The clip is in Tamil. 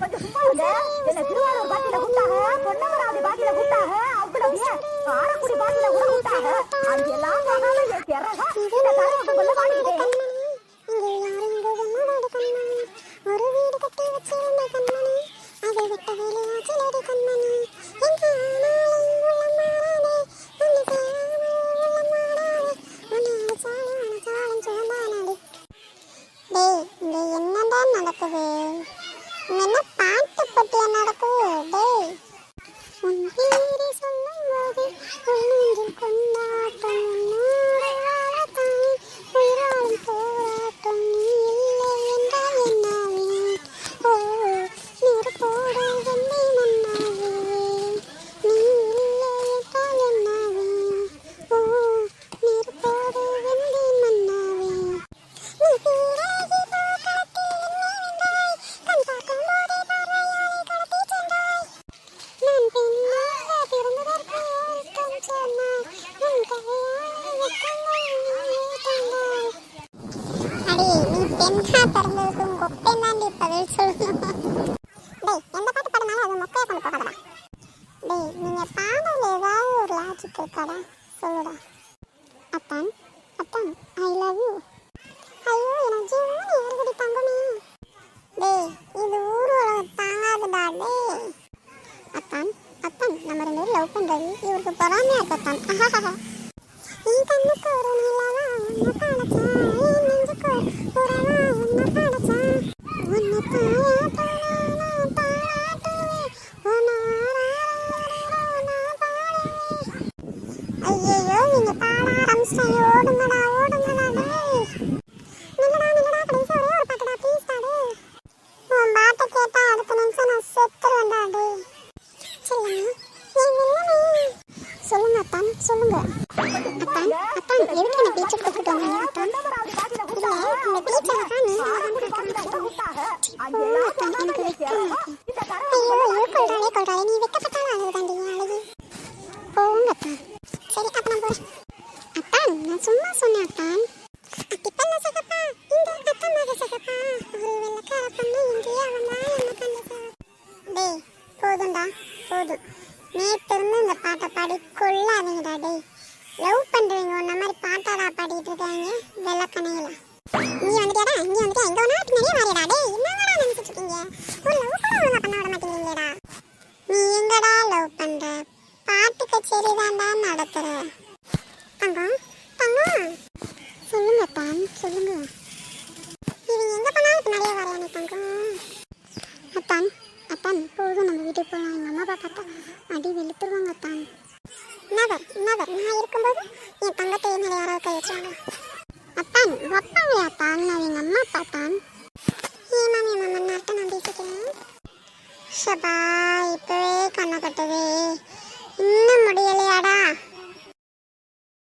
கொஞ்சம் சும்மா இருங்க. என்ன திருவாரூர் பாட்டில கூட்டாக பொன்னமராவதி பாட்டில கூட்டாக அவ்வளவு ஏன் காரக்குடி பாட்டில கூட கூட்டாக அங்கெல்லாம் போகாம என் கிறக இந்த கரவத்துக்குள்ள வாங்கிட்டேன் இங்கே யாரும் இங்கே என்னோட கண்மணி ஒரு வீடு கட்டி வச்சிருந்த கண்மணி. அதை விட்ட வேலையாச்சலடி கண்மணி. எங்கே ஆனாலும் உள்ளம் மாறாதே உன்னை சேராமல் உள்ளம் நடக்குது? என்ன பாட்டு பெண்ணா பிறந்ததுக்கு உங்க ஒப்பேன் தாண்டி பதில் சொல்லணும். டேய் எந்த பாட்டு பாடினாலும் அது மொக்கையா கொண்டு போகாதடா. டேய் நீங்க பாடல ஏதாவது ஒரு லாஜிக் இருக்காடா? சொல்லுடா. அத்தான் அத்தான் ஐ லவ் யூ ஐயோ எனக்கு ஜீவன் ஏறுபடி தங்குமே டேய் இது ஊர் உலகம் தாங்காதுடா டேய். அத்தான் அத்தான் நம்ம ரெண்டு பேரும் லவ் பண்றது இவருக்கு பொறாமையா இருக்கு அத்தான் நீ கண்ணுக்கு ஒரு நிலவா உன்னை படைச்சா சொல்லுங்க அத்தான் அத்தான் அத்தான் எதுக்கு என்ன டீச்சர் கூப்பிட்டு வந்தீங்க ஐயோ ஐயோ கொள்றாளே கொள்றாளே நீ வெக்கப்பட்டாலும் அழகுதாண்டி அழகு சரி அப்ப நான் போறேன் அத்தான் நான் சும்மா சொன்னேன் அத்தான் அத்திப்பல்ல சகப்பா இந்த அத்தான் சகப்பா ஒரு வெள்ளக்கார பொண்ணு இங்கேயே அவனா என்ன டேய் போதும்டா போதும் நேத்து இந்த பாட்டை பாடி. கொள்ளாதீங்கடா டேய் லவ் பண்றீங்க உன்ன மாதிரி பாட்டாடா பாடிட்டு இருக்காங்க வெள்ளக்கணையில நீ எங்கடா லவ் பண்ற பாட்டு கச்சேரி தான்டா நடத்துற தங்கம் தங்கம் சொல்லுங்க தான் சொல்லுங்க இவங்க எங்க போனாலும் பின்னாடியே வரையானே தங்கம் அத்தான் அத்தான் போதும் நம்ம வீட்டுக்கு போகலாம் எங்கள் அம்மா அப்பா பார்த்தா அடி வெளுத்துருவாங்க அத்தான் நவர் நவர் நான் இருக்கும்போது என் தங்கத்தை மேலே யாராவது கை வச்சாங்க அத்தான் வைப்பாங்க அத்தான் நான் எங்கள் அம்மா அப்பா ஏமாம் ஏமாம் அத்தான் நான் ஷபா இப்பவே கண்ணை கட்டுது இன்னும் முடியலையாடா?